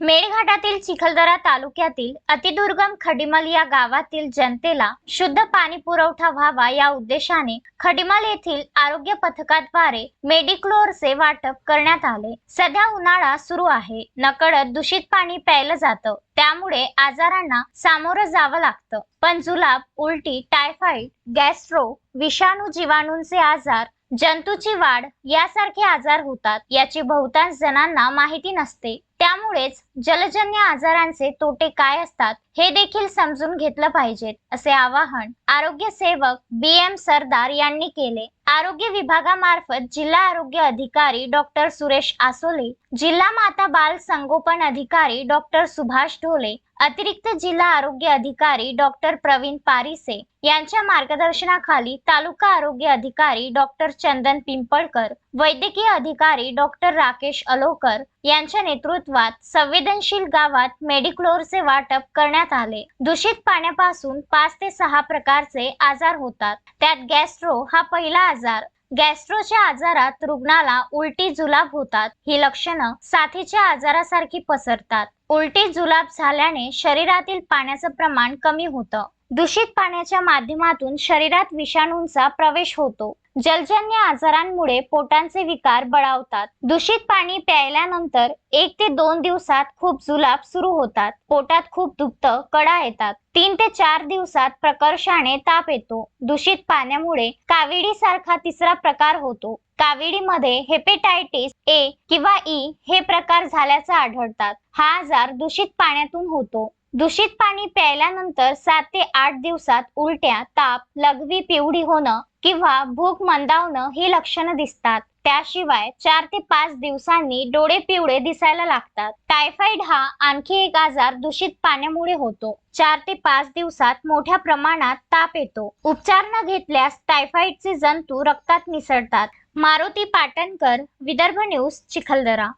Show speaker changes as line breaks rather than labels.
मेळघाटातील चिखलदरा तालुक्यातील अतिदुर्गम खडिमल या गावातील जनतेला शुद्ध पाणी पुरवठा व्हावा या उद्देशाने खडिमल येथील आरोग्य पथकाद्वारे मेडिक्लोरचे वाटप करण्यात आले. सध्या उन्हाळा सुरू आहे. नकळत दूषित पाणी प्यायलं जातं. त्यामुळे आजारांना सामोरं जावं लागतं. पण जुलाब उलटी टायफॉइड गॅस्ट्रो विषाणू जीवाणूंचे आजार जंतूची वाढ यासारखे आजार होतात याची बहुतांश जणांना माहिती नसते. त्यामुळेच जलजन्य आजारांचे तोटे काय असतात हे देखील समजून घेतलं पाहिजेत असे आवाहन आरोग्य सेवक बी एम सरदार यांनी केले. आरोग्य विभागामार्फत जिल्हा आरोग्य अधिकारी डॉक्टर सुरेश आसोले जिल्हा माता बाल संगोपन अधिकारी डॉक्टर सुभाष ढोले अतिरिक्त जिल्हा आरोग्य अधिकारी डॉक्टर प्रवीण पारिसे यांच्या मार्गदर्शनाखाली तालुका आरोग्य अधिकारी डॉक्टर चंदन पिंपळकर वैद्यकीय अधिकारी डॉक्टर राकेश अलोकर यांच्या नेतृत्वात संवेदनशील गावात मेडिक्लोरचे वाटप करण्यात आले. दूषित पाण्यापासून पाच ते सहा प्रकारचे आजार होतात. त्यात गॅस्ट्रो हा पहिला आजार. गॅस्ट्रोच्या आजारात रुग्णाला उलटी जुलाब होतात. ही लक्षणं साथीच्या आजारासारखी पसरतात. उलटी जुलाब झाल्याने शरीरातील पाण्याचं प्रमाण कमी होतं. दूषित पाण्याच्या माध्यमातून शरीरात विषाणूंचा प्रवेश होतो. जलजन्य आजारांमुळे पोटांचे विकार बळावतात. दूषित पाणी प्यायल्यानंतर एक ते दोन दिवसात खूप जुलाब सुरू होतात. पोटात खूप दुखत कडा येतात. तीन ते चार दिवसात प्रकर्षाने ताप येतो. दूषित पाण्यामुळे काविडी सारखा तिसरा प्रकार होतो. काविडीमध्ये हेपेटायटिस ए किंवा ई हे प्रकार झाल्याचं आढळतात. हा आजार दूषित पाण्यातून होतो. दूषित पाणी प्यायल्यानंतर सात ते आठ दिवसात उलट्या ताप लघवी पिवळी होणं किंवा भूक मंदावणं ही लक्षणं दिसतात. त्याशिवाय चार ते पाच दिवसांनी डोळे पिवळे दिसायला लागतात. टायफॉइड हा आणखी एक आजार दूषित पाण्यामुळे होतो. चार ते पाच दिवसात मोठ्या प्रमाणात ताप येतो. उपचार न घेतल्यास टायफॉइडचे जंतू रक्तात मिसळतात. मारुती पाटणकर विदर्भ न्यूज चिखलदरा.